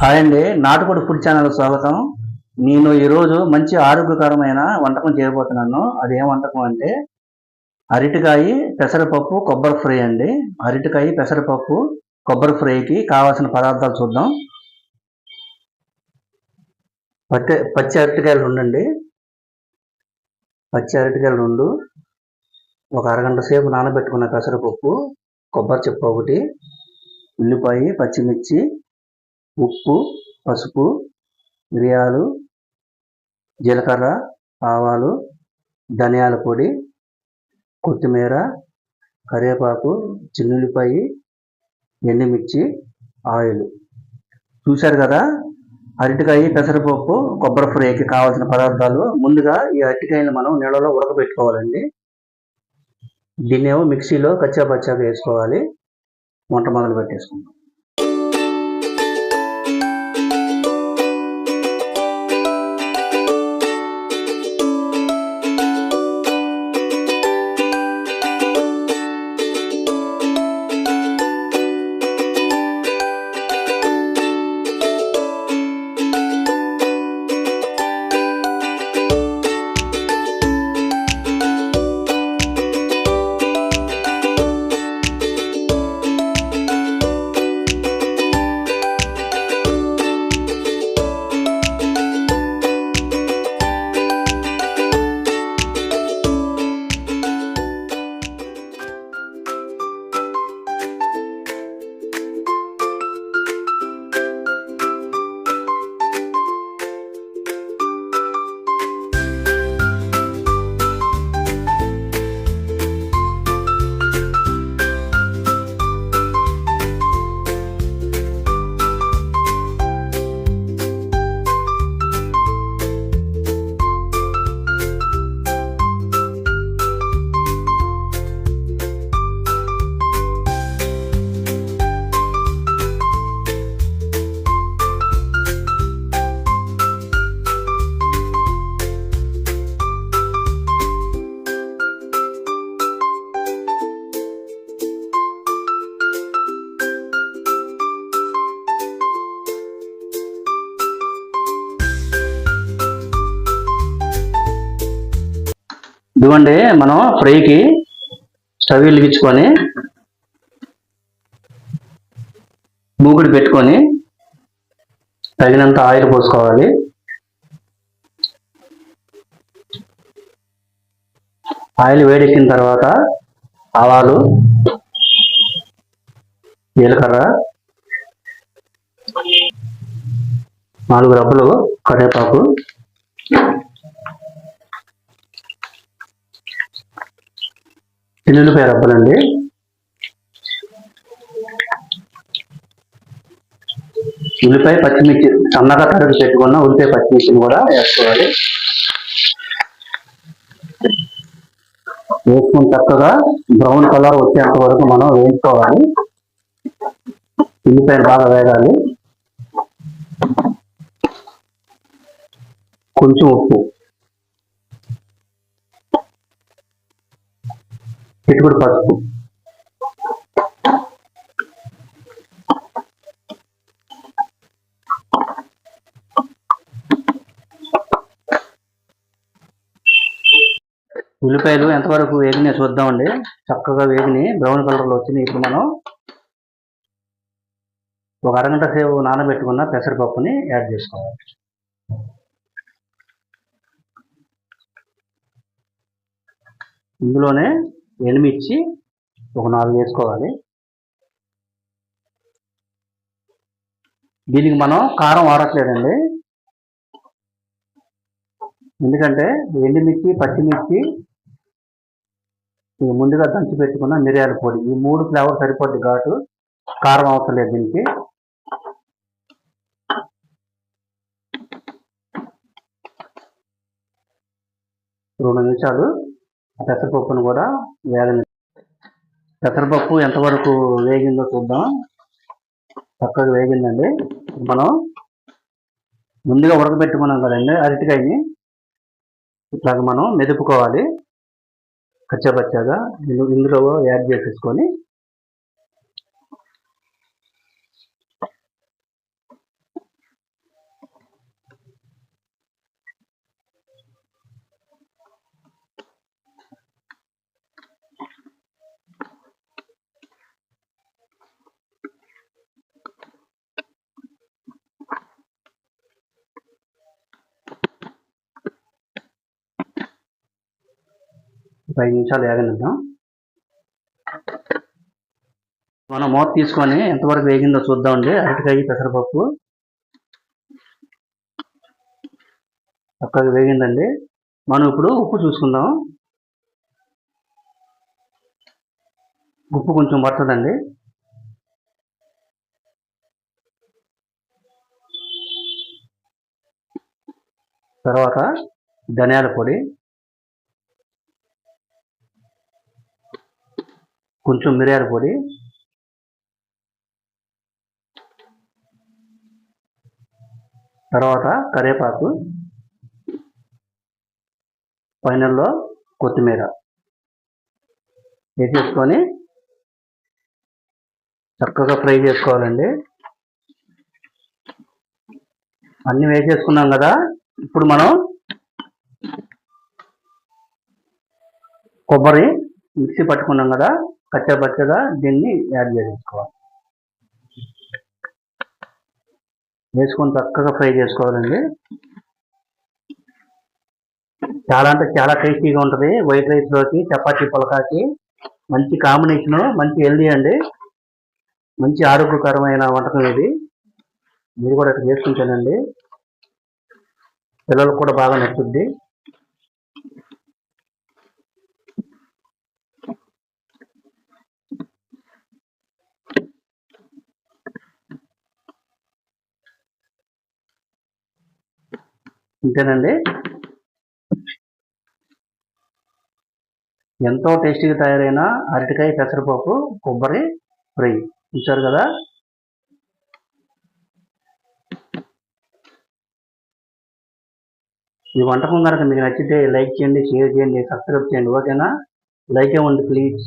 Hi అండి నాటుకోడి food channel స్వాగతం. నేను ఈరోజు మంచి ఆరోగ్యకరమైన వంటకం చేయబోతున్నాను. అదేం వంటకం అంటే అరటికాయ పెసరపప్పు కొబ్బరి ఫ్రై అండి. అరటికాయ పెసరపప్పు కొబ్బరి ఫ్రైకి కావాల్సిన పదార్థాలు చూద్దాం. పచ్చి పచ్చి అరటికాయలు రెండండి. పచ్చి అరటికాయలు రెండు. ఒక అరగంట సేపు నానబెట్టుకున్న పెసరపప్పు కొబ్బరి చెప్పు ఒకటి ఉల్లిపాయ పచ్చిమిర్చి ఉప్పు పసుపు మిరియాలు జీలకర్ర ఆవాలు ధనియాల పొడి కొత్తిమీర కరివేపాకు చిన్నుల్లిపాయ ఎండుమిర్చి ఆయిల్. చూశారు కదా? అరటికాయ పెసరపప్పు కొబ్బరి ఫ్రైకి కావాల్సిన పదార్థాలు ముందుగా ఈ అరటికాయలు మనం నీళ్ళలో ఉడకబెట్టుకోవాలండి. దీన్ని ఏమో మిక్సీలో కచ్చాపచ్చాగా వేసుకోవాలి. వంట మొదలు పెట్టేసుకుందాం ఇవ్వండి మనం ఫ్రైకి స్టవ్ వెలిగించుకొని మూగుడు పెట్టుకొని తగినంత ఆయిల్ పోసుకోవాలి. ఆయిల్ వేడెక్కిన తర్వాత ఆవాలు జీలకర్ర నాలుగు రబ్బలు కరివేపాకు ఎల్లుల్లిపాయ రబ్బలండి ఉల్లిపాయ పచ్చిమిర్చి సన్నగా తరిగి పెట్టుకున్న ఉల్లిపాయ పచ్చిమిర్చిని కూడా వేసుకోవాలి. వేసుకుని చక్కగా బ్రౌన్ కలర్ వచ్చేంత వరకు మనం వేయించుకోవాలి. ఉల్లిపాయలు బాగా వేగాలి. కొంచెం ఉప్పు. చిట్టుకుడు పసుపు ఉల్లిపాయలు ఎంతవరకు వేగినాయి చూద్దామండి. చక్కగా వేగిని బ్రౌన్ కలర్లో వచ్చినాయి ఇప్పుడు మనం. ఒక అరగంట సేపు నానబెట్టుకున్న పెసరపప్పుని యాడ్ చేసుకోవాలి. ఇందులోనే ఎండుమిర్చి ఒక నాలుగు వేసుకోవాలి. దీనికి మనం కారం వాడట్లేదండి. ఎందుకంటే ఎండుమిర్చి పచ్చిమిర్చి ముందుగా దంచి పెట్టుకున్న మిరియాల పొడి. ఈ మూడు ఫ్లేవర్ సరిపోద్ది ఘాటు. కారం అవసరం లేదు దీనికి. రెండు నిమిషాలు పెసరపప్పును కూడా వేగని పెసరపప్పు ఎంతవరకు వేగిందో చూద్దాం. చక్కగా వేగిందండి. మనం ముందుగా ఉడకబెట్టుకున్నాం కదండి అరటికాయని. ఇట్లాగ మనం మెదుపుకోవాలి. కచ్చాపచ్చాగా ఇందులో యాడ్ చేసేసుకొని ఒక ఐదు నిమిషాలు వేగనిద్దాం. మనం మూత తీసుకొని ఎంతవరకు వేగిందో చూద్దామండి. అరటికాయ పెసరపప్పు. చక్కగా వేగిందండి. మనం ఇప్పుడు ఉప్పు చూసుకుందాం. ఉప్పు కొంచెం పడుతుందండి. తర్వాత ధనియాల పొడి. కొంచెం మిరియాల పొడి. తర్వాత కరివేపాకు. ఫైనల్లో కొత్తిమీర. వేసేసుకొని చక్కగా ఫ్రై చేసుకోవాలండి. అన్నీ వేసేసుకున్నాం కదా. ఇప్పుడు మనం కొబ్బరి మిక్సీ పట్టుకున్నాం కదా. కచ్చపచ్చగా దీన్ని యాడ్ చేసుకోవాలి వేసుకొని చక్కగా ఫ్రై చేసుకోవాలండి. చాలా అంటే చాలా టేస్టీగా ఉంటుంది. వైట్ రైస్లోకి చపాతీ పులకాకి మంచి కాంబినేషన్ మంచి హెల్దీ అండి. మంచి ఆరోగ్యకరమైన వంటకం ఇది. మీరు కూడా ఇక్కడ చేసుకుంటానండి. పిల్లలకు కూడా బాగా నచ్చుద్ది. అంతేనండి ఎంతో టేస్టీగా తయారైన అరటికాయ పెసరపప్పు కొబ్బరి ఫ్రై. చూసారు కదా? ఈ వంటకం కనుక మీకు నచ్చితే లైక్ చేయండి షేర్ చేయండి సబ్స్క్రైబ్ చేయండి. ఓకేనా? లైక్ ఇవ్వండి ప్లీజ్.